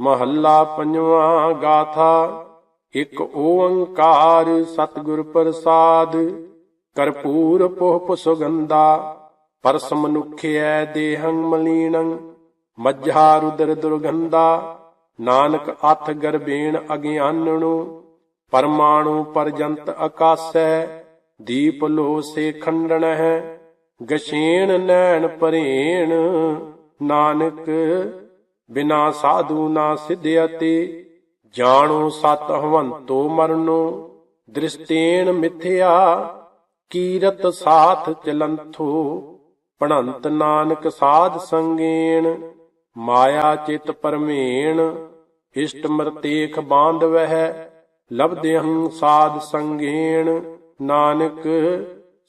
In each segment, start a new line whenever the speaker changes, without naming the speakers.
ਮਹੱਲਾ ਪੰਜਵਾਂ ਗਾਥਾ, ਇਕ ਓੰਕਾਰ ਸਤਿਗੁਰ ਪ੍ਰਸਾਦ, ਕਰਪੂਰ ਪੋਹ ਸੁਗੰਧਾ ਪਰਸ ਮਨੁਖਿਐ ਦੇਹੰ ਮਲੀਨੰ, ਮੱਝਾ ਰੁਦਰ ਦੁਰਗੰਧਾ, ਨਾਨਕ ਅਥ ਗਰਬੇਣ ਅਗਿਆਨਣੁ, ਪਰਮਾਣੂ ਪਰਜੰਤ ਆਕਾਸੈ ਦੀਪ ਲੋ ਸੇ ਖੰਡਣ ਹੈ ਗਸ਼ੇਣ ਨੈਣ ਪਰੇਣ, ਨਾਨਕ ਬਿਨਾ ਸਾਧੂ ਨਾ ਸਿਧਿਅਤੇ ਜਾਣੋ ਸਤ ਹਵੰਤੋ ਮਰਨੋ, ਦ੍ਰਿਸ਼ਟੇਨ ਮਿਥਿਆ, ਕੀਰਤ ਸਾਥ ਚਲੰਥੋ ਪਣੰਤ ਨਾਨਕ ਸਾਧ ਸੰਗੇਣ, ਮਾਇਆ ਚਿਤ ਪਰਮੇਣ, ਇਸ਼ਟ ਮਰਤੇਖ ਬਾਂਧਵਹਿ ਲਬਦਿਹੰ ਸਾਧ ਸੰਗੇਣ, ਨਾਨਕ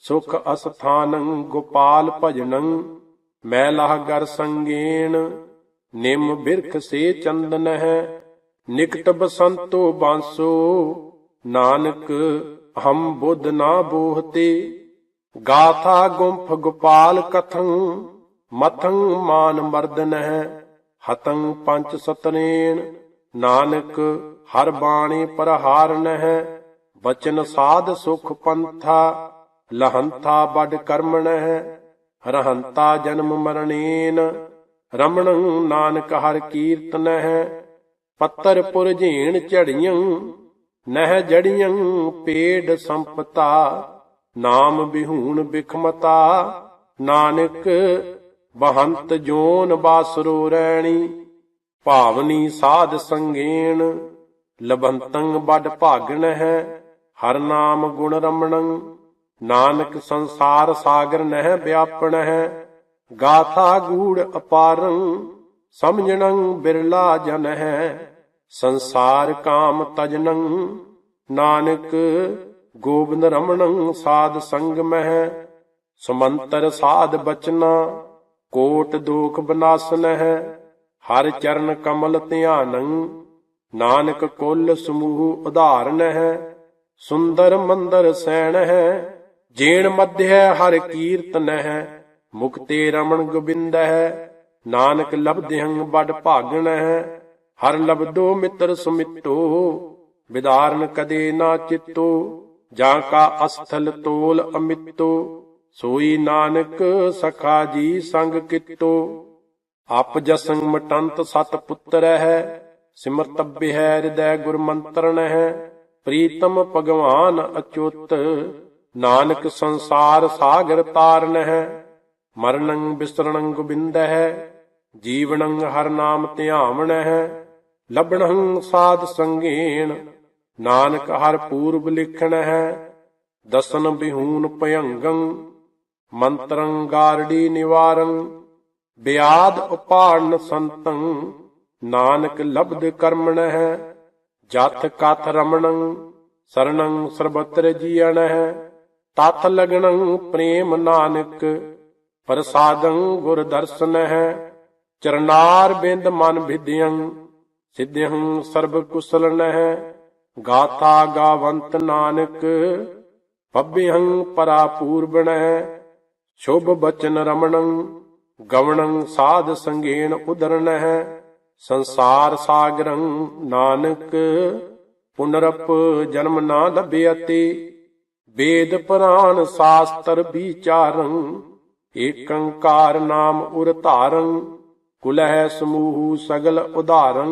ਸੁਖ ਅਸਥਾਨੰ ਗੋਪਾਲ ਭਜਨੰ ਮੈਲਹ ਗਰ ਸੰਗੇਣ ਨਿਮ ਬਿਰਖ ਸੇ ਚੰਦਨ ਹੈ, ਨਿਕਟ ਬਸੰਤੋ ਬਾਂਸੋ, ਨਾਨਕ ਹਮ ਬੁੱਧ ਨਾ ਬੋਹਤੇ। ਗਾਥਾ ਗੁੰਫ ਗੋਪਾਲ ਕਥੰ, ਮਥੰ ਮਾਨ ਮਰਦਨ ਹੈ, ਹਤੰ ਪੰਚ ਸਤਨੇਨ, ਨਾਨਕ ਹਰ ਬਾਣੀ ਪ੍ਰਹਾਰਨ ਹੈ। ਬਚਨ ਸਾਧ ਸੁਖ ਪੰਥਾ ਲਹੰਥਾ ਬਡ ਕਰਮਣ ਹੈ, ਰਹੰਤਾ ਜਨਮ ਮਰਣੇਨ। ਰਮਣੰ ਨਾਨਕ ਹਰ ਕੀਰਤਨ ਹੈ, ਪੱਤਰ ਪੁਰ ਝੀਣ ਝੜੀਆਂ, ਨਹਿ ਜੜੀਆਂ ਪੇੜ ਸੰਪਤਾ, ਨਾਮ ਬਿਹੂਣ ਬਿਖਮਤਾ, ਨਾਨਕ ਬਹੰਤ ਜੋਨ ਬਾਸਰੋ ਰੈਣੀ, ਭਾਵਨੀ ਸਾਧ ਸੰਗੇਣ, ਲਬੰਤੰ ਬਡ ਭਾਗਣ ਹੈ, ਹਰ ਨਾਮ ਗੁਣ ਰਮਣੰ, ਨਾਨਕ ਸੰਸਾਰ ਸਾਗਰ ਨਹਿ ਵਿਆਪਣ ਹੈ ਗਾਥਾ ਗੂੜ ਅਪਾਰੰ, ਸਮਝਣੰ ਬਿਰਲਾ ਜਨ ਹੈ। ਸੰਸਾਰ ਕਾਮ ਤਜਨੰ, ਨਾਨਕ ਗੋਬਿੰਦ ਰਮਣੰ ਸਾਧ ਸੰਗ ਮਹਿ। ਸੁਮੰਤਰ ਸਾਧ ਬਚਨਾ, ਕੋਟ ਦੋਖ ਬਨਾਸਨ ਹੈ ਹਰ ਚਰਨ ਕਮਲ ਧਿਆਨੰ, ਨਾਨਕ ਕੁੱਲ ਸਮੂਹ ਉਧਾਰਨ ਹੈ ਸੁੰਦਰ ਮੰਦਰ ਸੈਣ ਹੈ, ਜੇਣ ਮਧਿਐ ਹਰ ਕੀਰਤਨ ਹੈ। ਮੁਕਤੇ ਰਮਣ ਗੋਬਿੰਦ ਹੈ, ਨਾਨਕ ਲਬਦਿਹੰ ਬੜ ਭਾਗਣ ਹੈ, ਹਰ ਲਬਦੋ ਮਿੱਤਰ ਸੁਮਿੱਤੋ, ਵਿਦਾਰਨ ਕਦੇ ਨਾ ਚਿੱਤੋ, ਜਾਂ ਕਾ ਅਸਥਲ ਤੋਲ ਅਮਿੱਤੋ, ਸੋਈ ਨਾਨਕ ਸਖਾ ਜੀ ਸੰਗ ਕਿਤੋ। ਅਪ ਜਸੰ ਮਟੰਤ ਸਤ ਪੁੱਤਰ ਹੈ ਸਿਮਰਤਬਿ ਹੈ ਹਿਰਦੈ ਗੁਰ ਮੰਤਰਣ ਹੈ, ਪ੍ਰੀਤਮ ਭਗਵਾਨ ਅਚੁੱਤ, ਨਾਨਕ ਸੰਸਾਰ ਸਾਗਰ ਤਾਰਨ ਹੈ। ਮਰਨੰ ਬਿਸਰਣੰ ਗੋਬਿੰਦ ਹੈ ਜੀਵਨੰ ਹਰ ਨਾਮ ਧਿਆਵਣ ਹੈ ਲਬਣੰ ਸਾਧ ਸੰਗੇਣ, ਨਾਨਕ ਹਰ ਪੂਰਬ ਲਿਖਣ ਹੈ ਦਸਨ ਬਿਹੂਨ ਭਯੰਗੰ, ਮੰਤਰੰ ਗਾਰੜੀ ਨਿਵਾਰੰ, ਬਿਆਦ ਉਪਾੜਨ ਸੰਤੰ, ਨਾਨਕ ਲਬਧ ਕਰਮਣ ਜਥ ਕਥ ਰਮਣੰ ਸਰਣੰ ਸਰਬਤਰ ਜੀਅਣ ਹੈ ਤਥ ਲਗਣੰ ਪ੍ਰੇਮ ਨਾਨਕ ਪ੍ਰਸਾਦੰ ਗੁਰ ਦਰਸ਼ਨ ਚਰਨਾਰ ਬਿੰਦ ਮਨ ਵਿਦਿਅੰ ਸਿਧਿਅੰ ਸਰਬ ਕੁਸਲ ਗਾਥਾ ਗਾਵੰਤ ਨਾਨਕ ਪੱਬਿਹੰ ਪਰਾ ਪੂਰਬਣੈ ਸ਼ੁਭ ਬਚਨ ਰਮਣੰ, ਗਵਣੰ ਸਾਧ ਸੰਗੇਣ ਉਦਰਨਹਿ ਸੰਸਾਰ ਸਾਗਰੰ ਨਾਨਕ, ਪੁਨਰਪ ਜਨਮ ਨਾ ਲਭਿਅਤੇ। ਵੇਦ ਪੁਰਾਣ ਸਾਸਤਰ ਵਿਚਾਰੰ ਏਕੰਕਾਰ ਨਾਮ ਉਰ ਧਾਰੰ, ਕੁਲਹਿ ਸਮੂਹ ਸਗਲ ਉਧਾਰੰ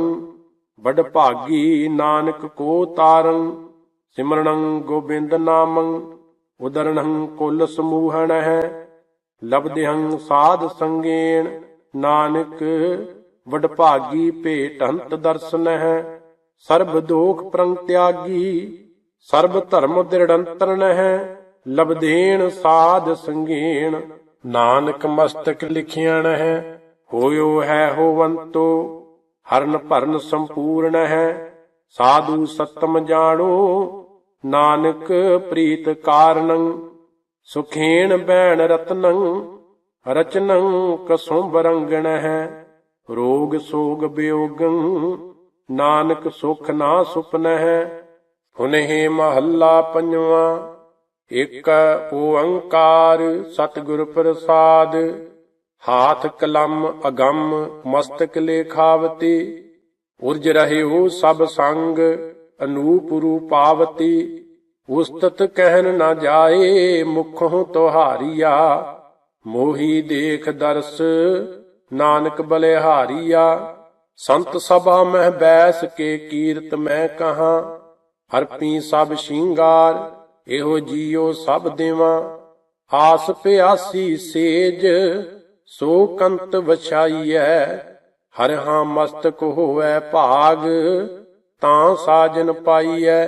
ਬੜ ਭਾਗੀ ਨਾਨਕ ਕੋ ਤਾਰੰ ਸਿਮਰਣੰ ਗੋਬਿੰਦ ਨਾਮੰ ਉਦਰਣੰ ਕੁਲ ਸਮੂਹਣ ਹੈ ਲਬਦਿਹੰ ਸਾਧ ਸੰਗੇਣ, ਨਾਨਕ ਵਡ ਭਾਗੀ ਭੇਟੰਤ ਦਰਸ਼ਨ ਹੈ ਸਰਬ ਦੋਖ ਪ੍ਰੰਗ ਤਿਆਗੀ, ਸਰਬ ਧਰਮ ਦਿਰੜੰਤਰਨ ਹੈ ਲਬਦੇਣ ਸਾਧ ਸੰਗੇਣ ਨਾਨਕ ਮਸਤਕ ਲਿਖਿਆਣ ਹੈ, ਹੋਇਓ ਹੈ ਹੋਵੰਤੋ, ਹਰਨ ਭਰਨ ਸੰਪੂਰਨ ਹੈ। ਸਾਧੂ ਸਤਮ ਜਾਣੋ, ਨਾਨਕ ਪ੍ਰੀਤ ਕਾਰਣੰ ਸੁਖੇਣ ਬੈਣ ਰਤਨੰ, ਰਚਨੰ ਕਸੁੰਭ ਰੰਗਣ ਹੈ। ਰੋਗ ਸੋਗ ਬਿਯੋਗੰ ਨਾਨਕ ਸੁਖ ਨਾ ਸੁਪਨ ਹੈ। ਹੁਨਹਿ ਮਹੱਲਾ ਪੰਜਵਾ ਇਕ ਓੰਕਾਰ ਸਤਿਗੁਰ ਪ੍ਰਸਾਦ, ਹਾਥ ਕਲਮ ਅਗੰਮ ਮਸਤਕ ਲੇਖਾਵਤੀ, ਉਰਜ ਰਹਿਓ ਸਭ ਸੰਗ, ਅਨੂਪ ਰੂਪਾਵਤੀ, ਉਸਤਤ ਕਹਿਣ ਨਾ ਜਾਏ ਮੁਖੋਂ ਤੁਹਾਰੀਆ, ਮੋਹੀ ਦੇਖ ਦਰਸ ਨਾਨਕ ਬਲਿਹਾਰੀਆ, ਸੰਤ ਸਭਾ ਮਹਿ ਬੈਸ ਕੇ ਕੀਰਤ ਮੈਂ ਕਹਾ ਹਰਪੀ ਸਭ ਸ਼ਿੰਗਾਰ ਇਹੋ ਜੀਓ ਸਭ ਦੇਵਾਂ। ਆਸ ਪਿਆਸੀ ਸੇਜ, ਸੋ ਕੰਤ ਵਛਾਈਐ। ਹਰ ਹਾਂ ਮਸਤਕ ਹੋਵੇ ਭਾਗ, ਤਾਂ ਸਾਜਨ ਪਾਈਐ।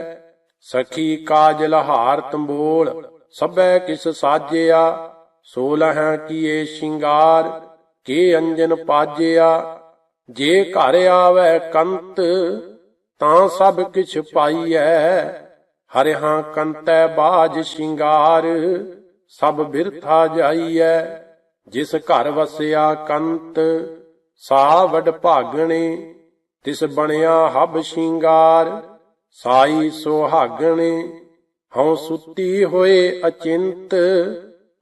ਸਖੀ ਕਾਜਲ ਹਾਰ ਤੰਬੋਲ, ਸਭੈ ਕਿਸ ਸਾਜਿਆ। ਸੋਲਹ ਕੀਏ ਸ਼ਿੰਗਾਰ, ਕੇ ਅੰਜਨ ਪਾਜਿਆ। ਜੇ ਘਰ ਆਵੇ ਕੰਤ, ਤਾਂ ਸਭ ਕਿਛ ਪਾਈਐ। ਹਰਿਹਾਂ ਕੰਤੈ ਬਾਜ ਸ਼ਿੰਗਾਰ, ਸਭ ਬਿਰਥਾ ਜਾਈਐ, ਜਿਸ ਘਰ ਵਸਿਆ ਕੰਤ ਸਾ ਵਡ ਭਾਗਣੇ, ਤਿਸ ਬਣਿਆ ਹਬ ਸ਼ਿੰਗਾਰ, ਸਾਈ ਸੁਹਾਗਣੇ, ਹਉ ਸੁੱਤੀ ਹੋਏ ਅਚਿੰਤ,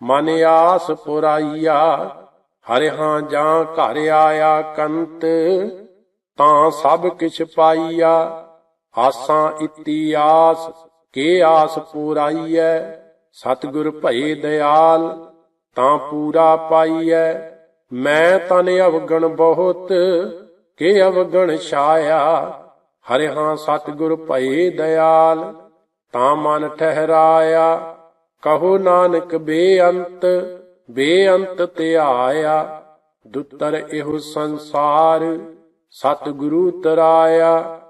ਮਨ ਆਸ ਪੁਰਾਈਆ ਹਰਿਹਾਂ ਜਾਂ ਘਰ ਆਇਆ ਕੰਤ, ਤਾਂ ਸਭ ਕਿਛ ਪਾਈਆ, ਆਸਾਂ ਇਤੀ ਆਸ ਕੇ ਆਸ ਪੂਰਾਈਐ? ਸਤਿਗੁਰ ਭਏ ਦਇਆਲ ਤਾਂ ਪੂਰਾ ਪਾਈਐ। ਮੈਂ ਤਨ ਅਵਗਣ ਬਹੁਤ, ਕੇ ਅਵਗਣ ਛਾਇਆ। ਹਰਿਹਾਂ ਸਤਿਗੁਰ ਭਏ ਦਇਆਲ ਤਾਂ ਮਨ ਠਹਿਰਾਇਆ। ਕਹੋ ਨਾਨਕ ਬੇਅੰਤ ਬੇਅੰਤ ਧਿਆਇਆ ਦੁੱਤਰ ਇਹੋ ਸੰਸਾਰ, ਸਤਿਗੁਰੂ ਤਰਾਇਆ।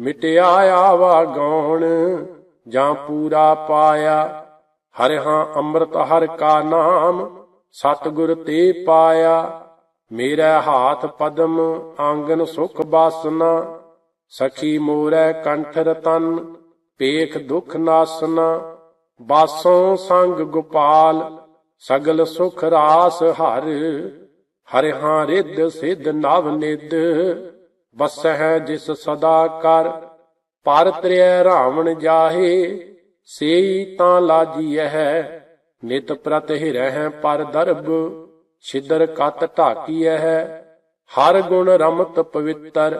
ਮਿਟਿਆ ਆਵਾ ਗੌਣ ਜਾਂ ਪੂਰਾ ਪਾਇਆ ਹਰਿਹਾਂ ਅੰਮ੍ਰਿਤ ਹਰ ਕਾ ਨਾਮ, ਸਤਿਗੁਰ ਤੇ ਪਾਇਆ। ਮੇਰਾ ਹਾਥ ਪਦਮ, ਆਂਗਨ ਸੁਖ ਬਾਸਨਾ, ਸਖੀ ਮੋਰੈ ਕੰਠ ਰਤਨ ਪੇਖ ਦੁਖ ਨਾਸਨਾ। ਬਾਸੋਂ ਸੰਗ ਗੋਪਾਲ, ਸਗਲ ਸੁਖ ਰਾਸ ਹਰ ਹਰਿਹਾਂ ਰਿੱਧ ਸਿਧ ਨਵ ਨਿਦ ਬਸਹਿ ਜਿਸ ਸਦਾ ਕਰ। ਪਰ ਤ੍ਰਿਐ ਰਾਵਣ ਜਾਹੇ, ਸੇਈ ਤਾਂ ਲਾਜੀਐ ਨਿਤ ਪ੍ਰਤ ਹਿਰਹਿ ਪਰ ਦਰਬ, ਛਿਦਰ ਕਤ ਢਾਕੀਐ ਹਰ ਗੁਣ ਰਮਤ ਪਵਿੱਤਰ,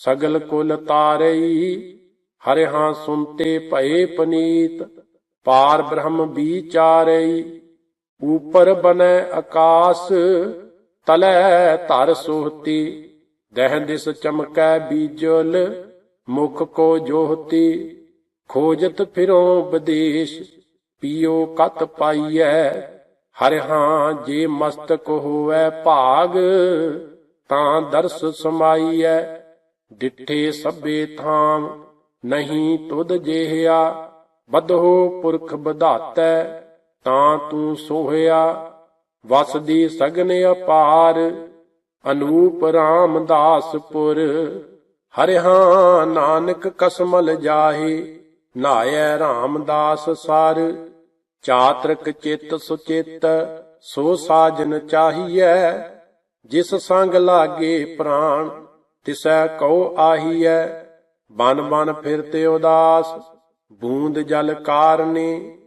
ਸਗਲ ਕੁਲ ਤਾਰਈ। ਹਰਿਹਾਂ ਸੁਨਤੇ ਭਏ ਪਨੀਤ, ਪਾਰ ਬ੍ਰਹਮ ਵਿਚਾਰਈ। ਉਪਰ ਬਨੈ ਆਕਾਸ, ਤਲੈ ਧਰ ਸੋਹਤੀ, ਦਹਿ ਦਿਸ ਚਮਕੈ ਬੀਜਲ। ਮੁਖ ਕੋ ਜੋਹਤੀ ਖੋਜਤ ਫਿਰੋ ਬਦੇਸ਼, ਪੀਓ ਕਤ ਪਾਈਐ ਹਰਿਹਾਂ ਜੇ ਮਸਤਕ ਹੋਵੇ ਭਾਗ, ਤਾਂ ਦਰਸ ਸਮਾਈਐ, ਡਿਠੇ ਸਭੇ ਥਾਮ, ਨਹੀਂ ਤੁਧ ਜਿਹਿਆ ਬਧੋ ਪੁਰਖ ਬਧਾਤੈ ਤਾਂ ਤੂੰ ਸੋਹਿਆ, ਵਸਦੀ ਸਗਨ ਅਪਾਰ, ਅਨੂਪ ਰਾਮਦਾਸਪੁਰ ਹਰਿਹਾਂ ਨਾਨਕ ਕਸਮਲ ਜਾਹੇ, ਨਾਇਐ ਰਾਮਦਾਸ ਸਰ। ਚਾਤ੍ਰਿਕ ਚਿੱਤ ਸੁਚਿਤ, ਸੋ ਸਾਜਨ ਚਾਹੀਐ। ਜਿਸ ਸੰਗ ਲਾਗੇ ਪ੍ਰਾਣ, ਤਿਸੈ ਕਉ ਆਹੀਐ। ਬਨ ਬਨ ਫਿਰਤੇ ਉਦਾਸ, ਬੂੰਦ ਜਲ ਕਾਰਨੇ।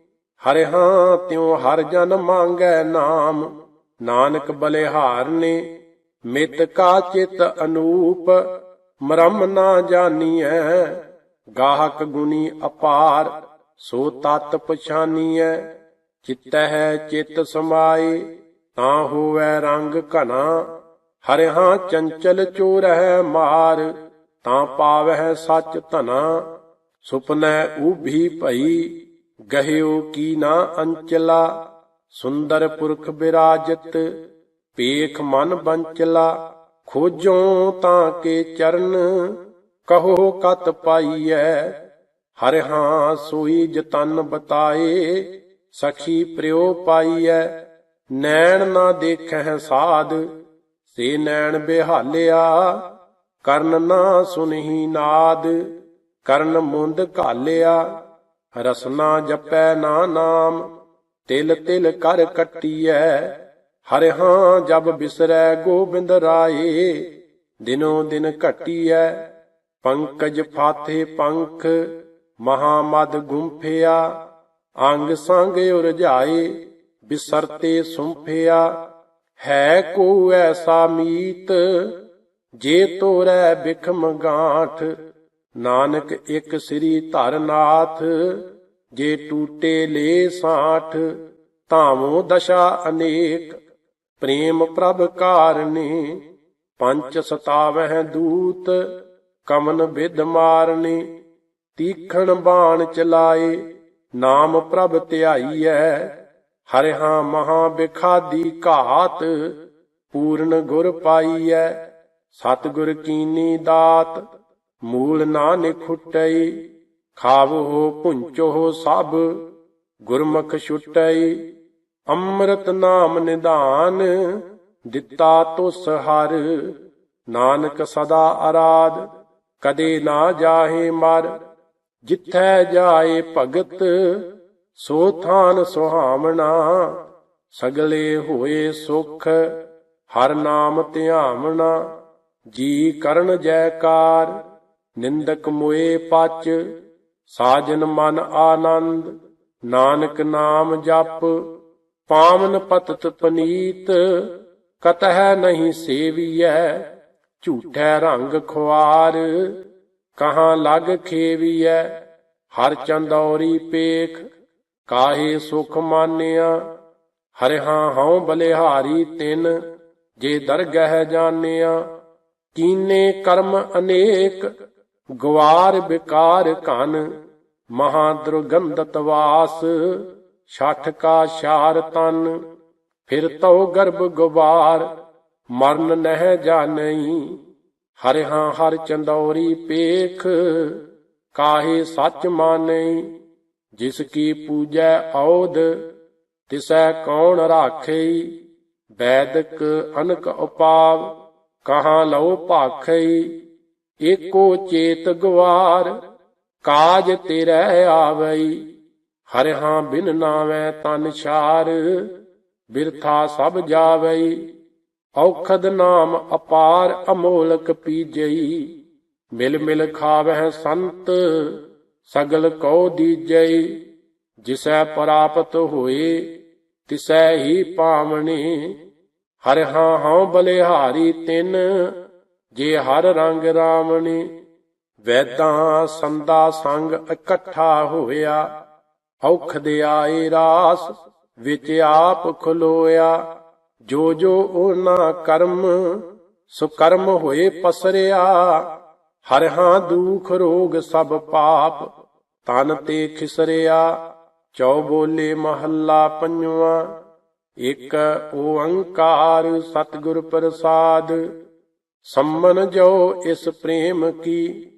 ਹਰਿਹਾਂ ਤਿਉ ਹਰ ਜਨ ਮੰਗੈ ਨਾਮ, ਨਾਨਕ ਬਲਿਹਾਰ ਨੇ ਮਿਤ ਕਾ ਚਿਤ ਅਨੂਪ ਮਰਮ ਨਾ ਜਾਣੀਐ, ਗਾਹਕ ਗੁਣੀ ਅਪਾਰ, ਸੋ ਤਤ ਪਛਾਨੀਐ। ਚਿਤੈ ਹੈ ਚਿਤ ਸਮਾਏ, ਤਾਂ ਹੋਵੈ ਰੰਗ ਘਨਾ ਹਰਿਹਾਂ ਚੰਚਲ ਚੋਰਹਿ ਮਾਰ, ਤਾਂ ਪਾਵਹਿ ਸੱਚ ਧਨਾ। ਸੁਪਨੈ ਉਭੀ ਭਈ, ਗਹਿਓ ਕੀ ਨਾ ਅੰਚਲਾ। ਸੁੰਦਰ ਪੁਰਖ ਬਿਰਾਜਤ, ਪੇਖ ਮਨ ਬੰਚਲਾ। ਖੋਜੋ ਤਾਂ ਕੇ ਚਰਨ ਕਹੋ ਕਤ ਪਾਈਐ। ਹਰ ਹਾਂ ਸੋਈ ਜਤਨ ਬਤਾਏ, ਸਖੀ ਪ੍ਰਿਓ ਪਾਈਐ। ਨੈਣ ਨਾ ਦੇਖੈ ਸਾਧ, ਸੇ ਨੈਣ ਬਿਹਾਲਿਆ। ਕਰਨ ਨਾ ਸੁਨਹੀ ਨਾਦ, ਕਰਨ ਮੁੰਦ ਘਾਲਿਆ। ਰਸਨਾ ਜਪੈ ਨਾ ਨਾਮ, ਤਿਲ ਤਿਲ ਕਰ ਕੱਟੀਐ। ਹਰਿ ਹਾਂ ਜਬ ਬਿਸਰੈ ਗੋਬਿੰਦ ਰਾਏ, ਦਿਨੋ ਦਿਨ ਘਟੀਐ, ਪੰਕਜ ਫਾਥੇ ਪੰਖ ਮਹਾਮਦ ਗੁੰਫਿਆ, ਅੰਗ ਸੰਗ ਉਰਝਾਏ, ਬਿਸਰਤੇ ਸੁੰਫਿਆ, ਹੈ ਕੋ ਐਸਾ ਮੀਤ, ਜੇ ਤੋਰੈ ਬਿਖਮ ਗਾਂਠ, ਨਾਨਕ ਇਕ ਸ੍ਰੀ ਧਰਨਾਥ, ਜੇ ਟੂਟੇ ਲੇ ਸਾਠ, ਧਾਮੋ ਦਸ਼ਾ ਅਨੇਕ ਪ੍ਰੇਮ ਪ੍ਰਭ ਕਾਰਨੇ, ਪੰਚ ਸਤਾਵਹਿ ਦੂਤ, ਕਮਨ ਵਿਦ ਮਾਰਨੇ, ਤੀਖਣ ਬਾਣ ਚਲਾਏ, ਨਾਮ ਪ੍ਰਭ ਧਿਆਈਐ ਹਰਿਹਾ ਮਹਾ ਬਿਖਾਦੀ ਘਾਤ, ਪੂਰਨ ਗੁਰ ਪਾਈਐ, ਸਤਿਗੁਰ ਕੀਨੀ ਦਾਤ, ਮੂਲ ਨਾ ਨਿਖੁਟਈ ਖਾਵੋ ਪੁੰਚੋ ਸਭ, ਗੁਰਮੁਖ ਛੁਟਈ। ਅੰਮ੍ਰਿਤ ਨਾਮ ਨਿਧਾਨ, ਦਿੱਤਾ ਤੁਸ ਹਰ। ਨਾਨਕ ਸਦਾ ਆਰਾਧ, ਕਦੇ ਨਾ ਜਾਹੇ ਮਰ। ਜਿੱਥੈ ਜਾਏ ਭਗਤ, ਸੋ ਥਾਨ ਸੁਹਾਵਣਾ। ਸਗਲੇ ਹੋਏ ਸੁਖ, ਹਰ ਨਾਮ ਧਿਆਵਣਾ। ਜੀ ਕਰਨ ਜੈਕਾਰ, ਨਿੰਦਕ ਮੋਏ ਪਚ। ਸਾਜਨ ਮਨ ਆਨੰਦ, ਨਾਨਕ ਨਾਮ ਜਪ। ਪਾਵਨ ਪਤਤ ਪਨੀਤ, ਕਤਹਿ ਨਹੀਂ ਸੇਵੀਐ, ਝੂਠੈ ਰੰਗ ਖੁਆਰ, ਕਹਾਂ ਲਗ ਖੇਵੀਐ, ਹਰ ਚੰਦੌਰੀ ਪੇਖ, ਕਾਹੇ ਸੁਖ ਮਾਨਿਆ ਹਰਿਹਾ ਹਉ ਬਲਿਹਾਰੀ ਤਿਨ, ਜੇ ਦਰਗਹਿ ਜਾਣਿਆ, ਕੀਨੇ ਕਰਮ ਅਨੇਕ ਗਵਾਰ ਵਿਕਾਰ ਘਨ, ਮਹਾ ਦੁਰਗੰਧਤ ਵਾਸ ਛਠ ਕਾ ਸ਼ਾਰ ਤਨ, ਫਿਰ ਤਉ ਗਰਭ ਗੁਬਾਰ, ਮਰਨ ਨਹਿ ਜਾਣਈ। ਹਰਿਹਾ ਹਰ ਚੰਦੌਰੀ ਪੇਖ, ਕਾਹੇ ਸੱਚ ਮਾਨਈ। ਜਿਸ ਕੀ ਪੂਜੈ ਔਦ ਤਿਸੈ ਕੌਣ ਰਾਖਈ। ਵੈਦਕ ਅਨਕ ਉਪਾਵ, ਕਹਾ ਲਉ ਭਾਖਈ। ਏਕੋ ਚੇਤ ਗਵਾਰ ਕਾਜ ਤੇਰੇ ਆਵਈ। ਹਰਿਹਾ ਬਿਨ ਨਾਵੇਂ ਤਨ ਛਾਰ, ਬਿਰਥਾ ਸਭ ਜਾਵਈ ਔਖਦ ਨਾਮ ਅਪਾਰ ਅਮੋਲਕ ਪੀਜਈ, ਮਿਲ ਮਿਲ ਖਾਵਹਿ ਸੰਤ, ਸਗਲ ਕਉ ਦੀਜਈ, ਜਿਸੈ ਪ੍ਰਾਪਤ ਹੋਏ, ਤਿਸੈ ਹੀ ਪਾਵਣੀ। ਹਰਿ ਹਾਂ ਹਉ ਬਲਿਹਾਰੀ ਤਿਨ, ਜੇ ਹਰ ਰੰਗ ਰਾਵਣੀ, ਵੈਦਾਂ ਸੰਦਾ ਸੰਗ ਇਕੱਠਾ ਹੋਇਆ। ਔਖ ਦੇ ਆਏ ਰਾਸ ਵਿੱਚ ਆਪ ਖਲੋਇਆ। ਜੋ ਜੋ ਉਹਨਾਂ ਕਰਮ ਸੁਕਰਮ ਹੋਏ ਪਸਰਿਆ। ਹਰ ਹਾਂ ਦੁਖ ਰੋਗ ਸਭ ਪਾਪ, ਤਨ ਤੇ ਖਿਸਰਿਆ। ਚੌ ਬੋਲੇ ਮਹੱਲਾ ਪੰਜਵਾ, ਇਕ ਓੰਕਾਰ ਸਤਿਗੁਰ ਪ੍ਰਸਾਦ। ਸੰਮਨ ਜੋ ਇਸ ਪ੍ਰੇਮ ਕੀ,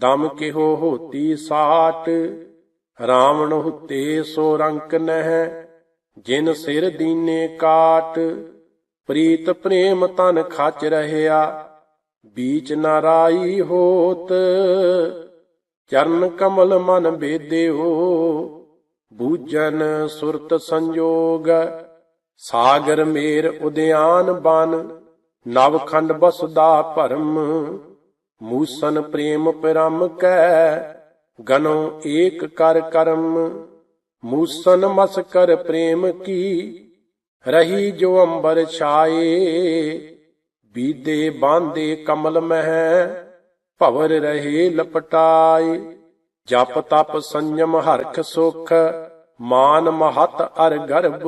ਦਮ ਕਿਹੋ ਹੋਤੀ ਸਾਟ। ਰਾਵਣ ਤੇ ਸੋ ਰੰਕ ਨਹਿ, ਜਿਨ ਸਿਰ ਦੀਨੇ ਕਾਟ। ਪ੍ਰੀਤ ਪ੍ਰੇਮ ਤਨ ਖਚ ਰਹਿਆ, ਬੀਚ ਨਾਰਾਈ ਹੋਤ। ਚਰਨ ਕਮਲ ਮਨ ਬੇਦਿਓ ਬੂਜਨ ਸੁਰਤ ਸੰਜੋਗ। ਸਾਗਰ ਮੇਰ ਉਦਿਆਨ ਬਨ ਨਵਖੰਡ ਬਸਦਾ ਭਰਮ। ਮੂਸਨ ਪ੍ਰੇਮ ਪਰਮ ਕੈ ਗਨੋ ਏਕ ਕਰ ਕਰਮ, ਮੂਸਨ ਮਸ ਕਰ ਪ੍ਰੇਮ ਕੀ, ਰਹੀ ਜੋ ਅੰਬਰ ਛਾਏ, ਬੀਦੇ ਬਾਂਦੇ ਕਮਲ ਮਹਿ, ਭਵਰ ਰਹੇ ਲਪਟਾਏ, ਜਪ ਤਪ ਸੰਜਮ ਹਰਖ ਸੁਖ, ਮਾਨ ਮਹਤ ਅਰ ਗਰਭ,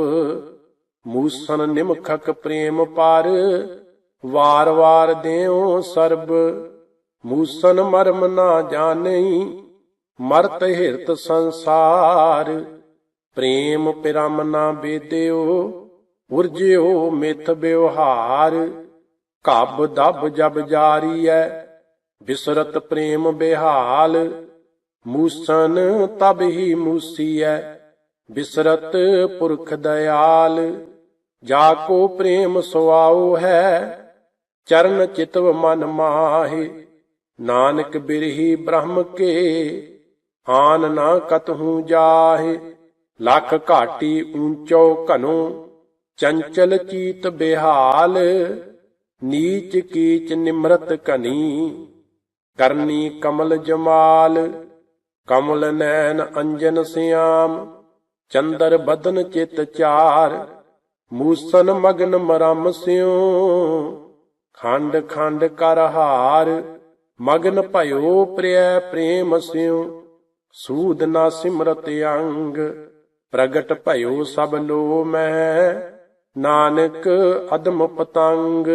ਮੂਸਨ ਨਿਮਖਕ ਪ੍ਰੇਮ ਪਰ, ਵਾਰ ਵਾਰ ਦੇਉ ਸਰਬ, ਮੂਸਨ ਮਰਮ ਨਾ ਜਾਣਈ ਮਰਤ ਹਿਰਤ ਸੰਸਾਰ, ਪ੍ਰੇਮ ਪਿਰਮ ਨਾ ਬੇਦਿਓ ਉਰਜਿਓ ਮਿਥ ਬਿਵਹਾਰ ਕਬ ਦਬ ਜਬ ਜਾਰੀਐ, ਬਿਸਰਤ ਪ੍ਰੇਮ ਬਿਹਾਲ। ਮੂਸਨ ਤਬ ਹੀ ਮੂਸੀਐ, ਬਿਸਰਤ ਪੁਰਖ ਦਇਆਲ। ਜਾ ਕੋ ਪ੍ਰੇਮ ਸੁਆਉ ਹੈ, ਚਰਨ ਚਿਤਵ ਮਨ ਮਾਹੇ। ਨਾਨਕ ਬਿਰਹੀ ਬ੍ਰਹਮ ਕੇ ਆਨ ਨਾ ਕਤਹੂ ਜਾਹੇ, ਲਖ ਘਾਟੀ ਊਂਚੋ ਘਨੋ, ਚੰਚਲ ਚੀਤ ਬਿਹਾਲ, ਨੀਚ ਕੀਚ ਨਿਮਰਤ ਕਨੀ ਕਰਨੀ ਕਮਲ ਜਮਾਲ, ਕਮਲ ਨੈਣ ਅੰਜਨ ਸਿਆਮ, ਚੰਦਰ ਬਦਨ ਚਿਤ ਚਾਰ, ਮੂਸਨ ਮਗਨ ਮਰਮ ਸਿਉ, ਖੰਡ ਖੰਡ ਕਰ ਹਾਰ, ਮਗਨ ਭਇਓ ਪ੍ਰਿਯ ਪ੍ਰੇਮ ਸਿਉ। ਸੂਦ ਨਾ ਸਿਮਰਤ ਅੰਗ ਪ੍ਰਗਟ ਭਇਓ ਸਭ ਲੋ ਮੈਂ ਨਾਨਕ ਅਦਮ ਪਤੰਗ